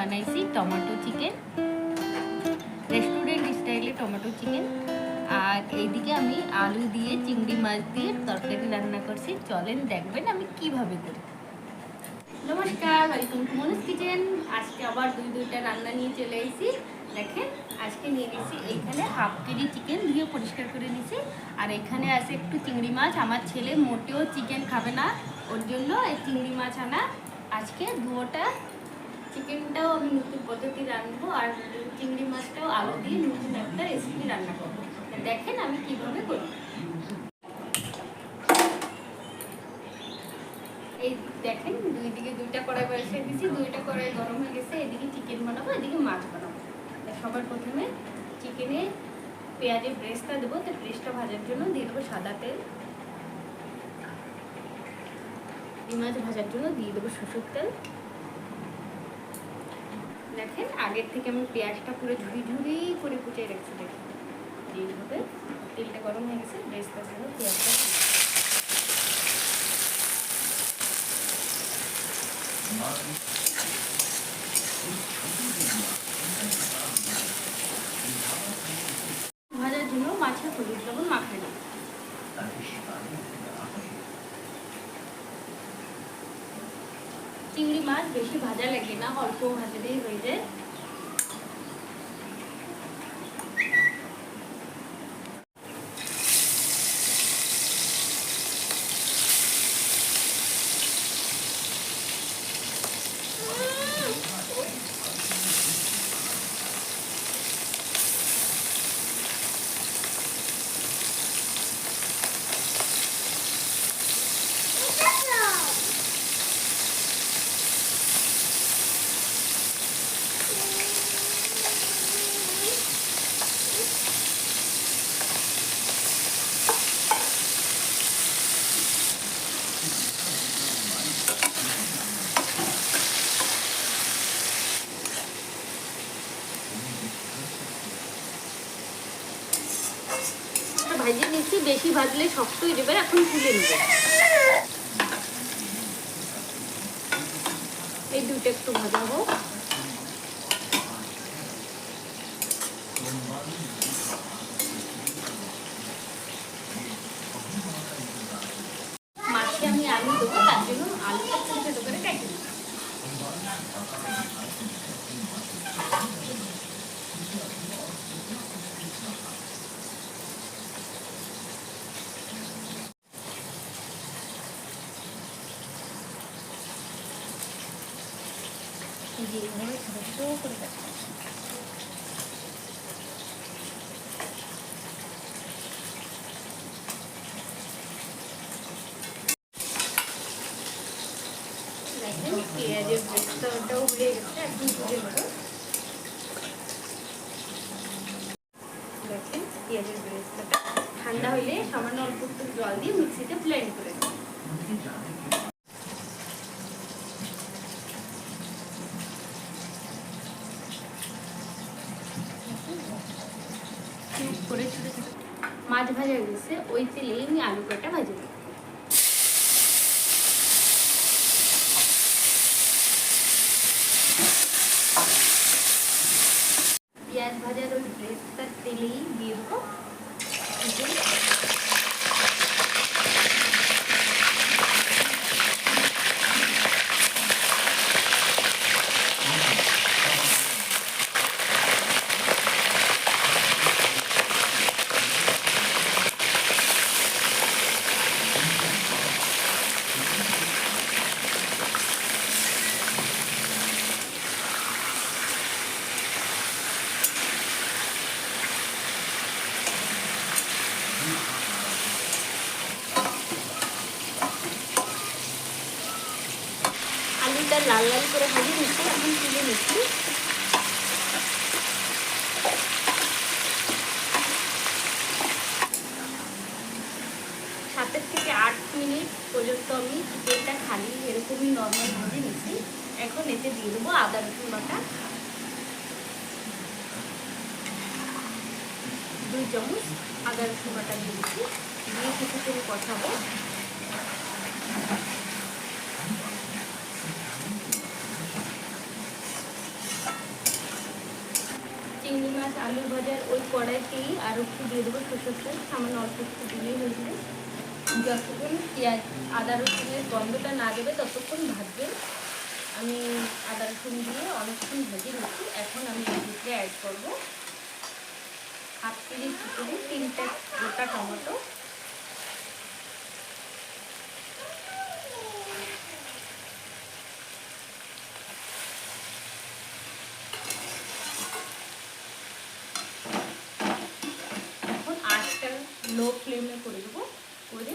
বানাইছি tomato chicken. Restaurant স্টাইলে tomato chicken. আর এইদিকে আমি আলু দিয়ে, চিংড়ি মাছ দিয়ে তরকারি রান্না করছি। চলেন দেখবেন আমি কীভাবে করি। নমস্কার, ওয়েলকাম টু মনুস কিচেন। আজকে আবার দুই দুইটা রান্না নিয়ে চলে এসেছি। দেখেন, আজকে নিয়ে নিয়েছি এইখানে হাফ কেজি চিকেন দিয়ে পরিষ্কার করে নিয়েছি। আর এখানে আছে একটু চিংড়ি মাছ। আমার ছেলে মোটেও চিকেন খাবে না। ওর জন্য এই চিংড়ি মাছ আনা। আজকে দুটা চিকেনটাও আমি নতুন পদ্ধতি রান্নবো আর চিংড়ি মাছটাও আলু দিয়ে নতুন একটা রেসিপি রান্না করব। দেখেন আমি কীভাবে করি। এই দেখেন দুই দিকে দুইটা কড়াই বসিয়ে দিছি দুইটা কড়াই গরম হয়ে গেছে, এদিকে চিকেন বানাবো, এদিকে মাছ বানাবো। সবার প্রথমে চিকেনে পেঁয়াজের ব্রেসটা দেবো, তো ব্রেসটা ভাজার জন্য দিয়ে দেবো সাদা তেল। মাছ ভাজার জন্য দিয়ে দেবো সরষের তেল। দেখেন, আগের থেকে আমি পেঁয়াজটা পুরো ঝুড়ি ঝুড়ি করে কুচিয়ে রেখেছি, দেখেন এইভাবে তেলটা গরম হয়ে গেছে ব্রেসটার জন্য পেঁয়াজটা Thank দেবো। ভাজার জন্য মাছের হলুদ লবণ মাখানো চিংড়ি মাছ বেশি ভাজা লাগে না অল্প ভাজালেই হয়ে যায় ভাজিয়ে নিচ্ছি বেশি ভাজলে শক্ত হয়ে যাবে এখন তুলে নেবে। এই দুটো একটু ভাজা মাছে আমি আলু দেবো তার জন্য আলুটা ছোটো ছোটো করে কেটে নেব। এই যে এইভাবে ছোটো ছোটো করে কাটতে হবে। দেখেন পেঁয়াজের ভেতরটাও হয়ে গেছে একদম তুলে নেব দেখেন পেঁয়াজের ব্রেস্তাটা ঠান্ডা হলে সামান্য অল্প একটু জল দিয়ে মিক্সিতে ব্লেন্ড করে নেব কিউব করে ছোটো ছোটো মাছ ভাজা গেছে ওই তেলেই আমি আলু কটা ভাজে নেব পেঁয়াজ ভাজার ওই ব্রেস্তার তেলেই দিয়ে দেবো চিকেন আলুটা লাল লাল করে ভাজি নিচ্ছি, এখন তুলে নিচ্ছি। সাতের থেকে আট মিনিট পর্যন্ত আমি চিকেনটা খালি এরকমই নর্মাল ভাজি নিচ্ছি। এখন এতে দিয়ে দেবো আদা রসুন বাটা। দুই চামচ আদা রসুন বাটা দিয়ে দিচ্ছি। দিয়ে কিছুক্ষণ কষাবো। মাছ আলু ভাজার ওই কড়াইতেই আর একটু দিয়ে দেবো সরষের তেল, সামান্য অল্প একটু দিলেই হয়ে যাবে। যতক্ষণ পেঁয়াজ, আদা রসুনের গন্ধটা না দেবে, ততক্ষণ ভাজবেন আমি আদা, রসুন দিয়ে অনেকক্ষণ ভেজে নিচ্ছি। এখন আমি ভিতরে অ্যাড করব। হাফ কেজি চিকেনে তিনটা গোটা টমেটো এখন আঁচটা লো ফ্লেমে করে দেবো। করে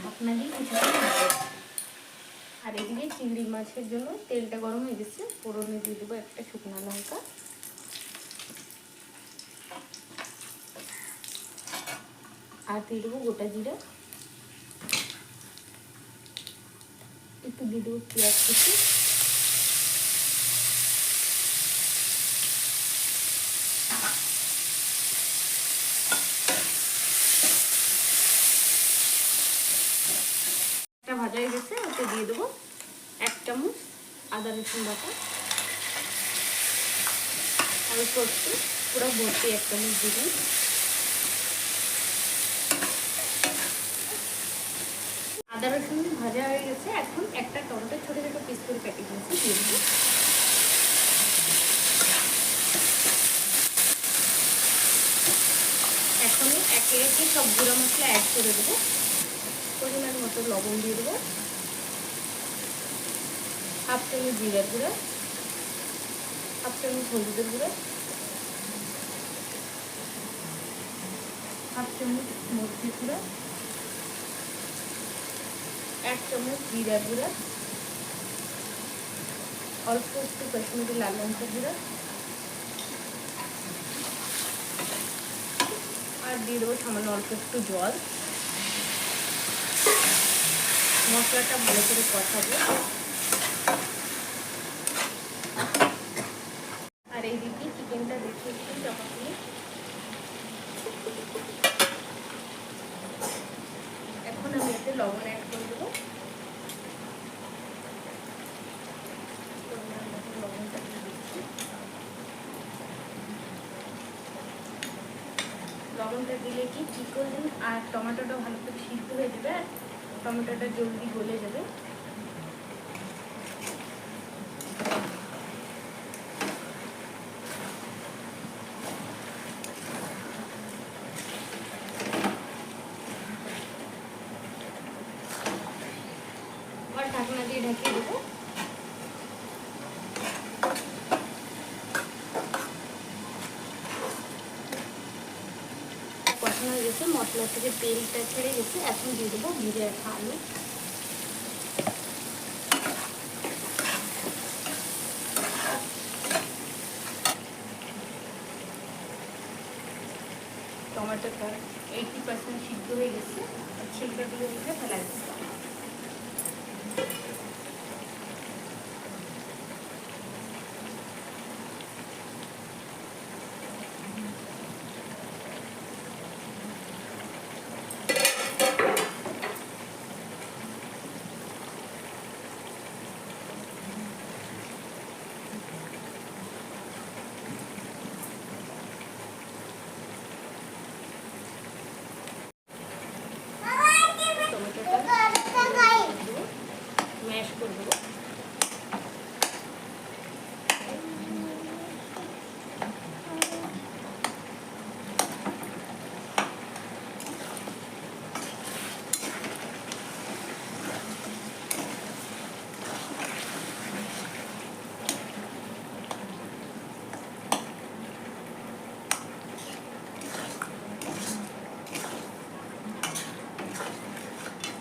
ঢাকনা দিয়ে কিছুক্ষণ। আর এদিকে চিংড়ি মাছের জন্য তেলটা গরম হয়ে গেছে। ফোড়নে দিয়ে দেবো একটা শুকনো লঙ্কা। আর দিয়ে দেবো গোটা জিরা। একটু দিয়ে দেবো পেঁয়াজ কুচি একটা ভাজা হয়ে গেছে ওতে দিয়ে দেবো এক চামচ আদা রসুন বাটা অল্প একটু পুরো ভর্তি এক চামচ দিবেন আদা রসুন ভাজা হয়ে গেছে, এখন একটা টমেটো ছোটো ছোটো পিস করে কেটে দিয়েছি দিয়ে দেবো। এখন একে একে সব গুঁড়ো মশলা অ্যাড করে দেবো। পরিমাণ মতো লবণ দিয়ে দেবো। হাফ চামচ জিরার গুঁড়ো, হাফ চামচ হলুদের গুঁড়ো, হাফ চামচ মরিচের গুঁড়ো, এক চামচ জিরার গুঁড়া, অল্প একটু কাশ্মীরি লাল লঙ্কা গুঁড়া আর দিয়ে দেবো সামান্য অল্প একটু জল। মশলাটা ভালো করে কষাবো আর এইদিকে চিকেনটা দেখে একটু চাপা দিয়ে এখন আমি এতে লবণ অ্যাড করে দেবো। লবণটা দিলে কি চিকেন আর টমেটোটা ভালো করে সিদ্ধ হয়ে যাবে, আর টমেটোটা জলদি গলে যাবে আর ঢাকনা দিয়ে ঢাকিয়ে দেবো কষানো হয়ে গেছে মশলা থেকে তেলটা ছেড়ে গেছে, এখন দিয়ে দেবো ভিজে রাখা আলু। টমেটোটা এইটি পার্সেন্ট সিদ্ধ হয়ে গেছে, আর ছিলকাগুলো ফেলা গেছে টমেটোটা ম্যাশ করে দেবো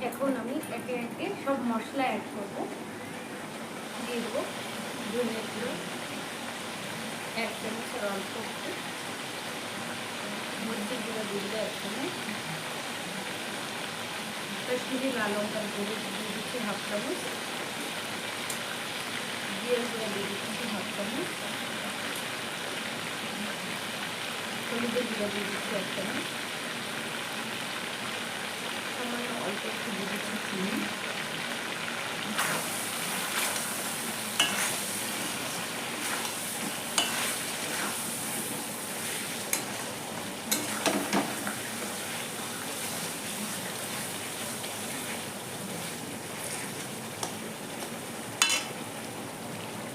এখন আমি একে একে সব মশলা অ্যাড করব দিয়ে দেবো। ধনিয়া গুঁড়ো এক চামচ আর অল্প একটু মরিচের গুঁড়ো দিয়ে দেবো এক চামচ কাশ্মীরি লাল লঙ্কার গুঁড়ো দিয়ে দিচ্ছি হাফ চামচ। জিরে গুঁড়ো দিয়ে দিচ্ছি হাফ চামচ। হলুদের গুঁড়ো দিয়ে দিচ্ছি এক চামচ সামান্য অল্প একটু দিয়ে দিচ্ছি চিনি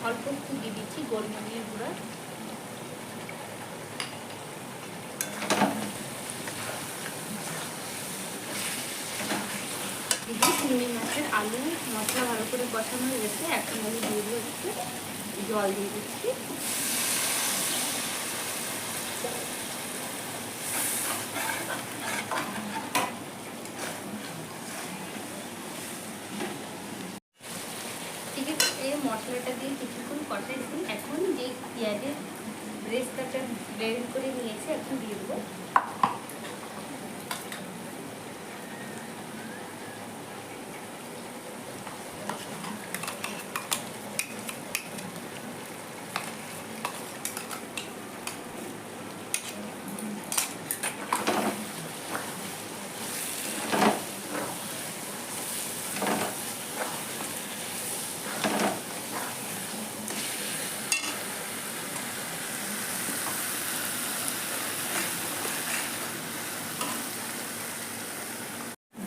অল্প একটু দিয়ে দিচ্ছি গোলমরিচের গুঁড়া দিদি চিংড়ি মাছের আলু মশলা ভালো করে কষানো হয়ে গেছে। এখন আমি দিয়ে একটু জল দিয়ে দিচ্ছি। মশলাটা দিয়ে কিছুক্ষণ কষাইছি। এখন যে পেঁয়াজের ব্রেস্তাটা ব্লেন্ড করে নিয়েছি, এখন দিয়ে দেবো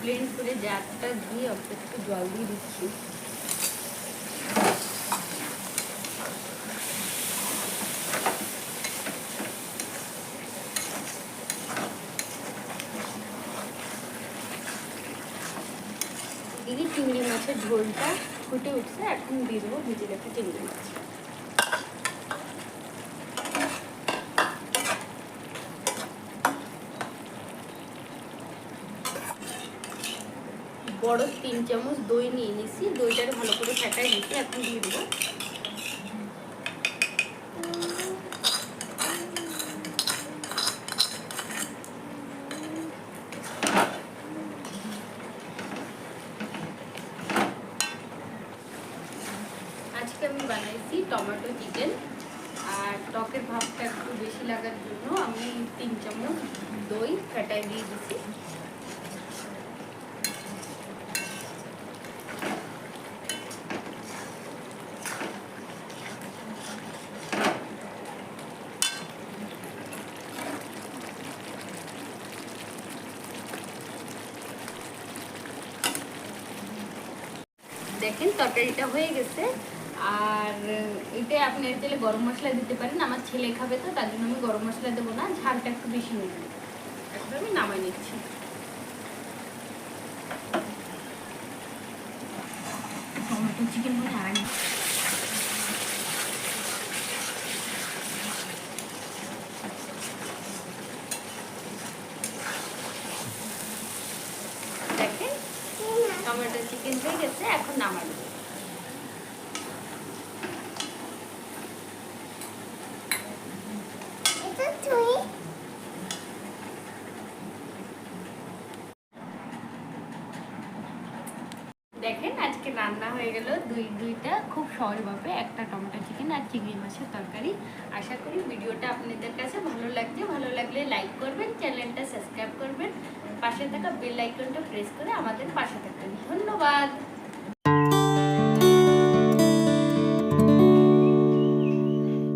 ব্লেন্ড করে জারটা দিয়ে অল্প জল দিয়ে দিচ্ছি। দিদি চিংড়ি মাছের ঝোলটা ফুটে উঠছে, এখন দিয়ে দেবো ভেজে চিংড়ি মাছ। বড় তিন চামচ দই নিয়ে নিছি। দইটাকে ভালো করে ফেটাই নিছি এখন দিয়ে দেবো। আজকে আমি বানাইছি টমেটো চিকেন। আর টকের ভাবটা একটু বেশি লাগার জন্য আমি তিন চামচ দই ফেটাই দিয়ে দিছি। দেখেন, তরকারিটা হয়ে গেছে। আর এটা আপনি চাইলে গরম মশলা দিতে পারেন। আমার ছেলে খাবে তো, তার জন্য আমি গরম মশলা দেবো না, ঝালটা একটু বেশি নেব। এখন আমি নামাই নিচ্ছি। চিকেন মনে হয় না দেখেন টমেটো চিকেন হয়ে গেছে এখন নামাই দেবো দেখেন আজকে রান্না হয়ে গেল দুই, দুইটা খুব সহজভাবে, একটা টমেটো চিকেন আর চিংড়ি মাছের তরকারি। আশা করি ভিডিওটা আপনাদের কাছে ভালো লাগছে। ভালো লাগলে লাইক করবেন, চ্যানেলটা সাবস্ক্রাইব করবেন, পাশে থাকা বেল আইকনটা প্রেস করে আমাদের পাশে থাকবেন। ধন্যবাদ!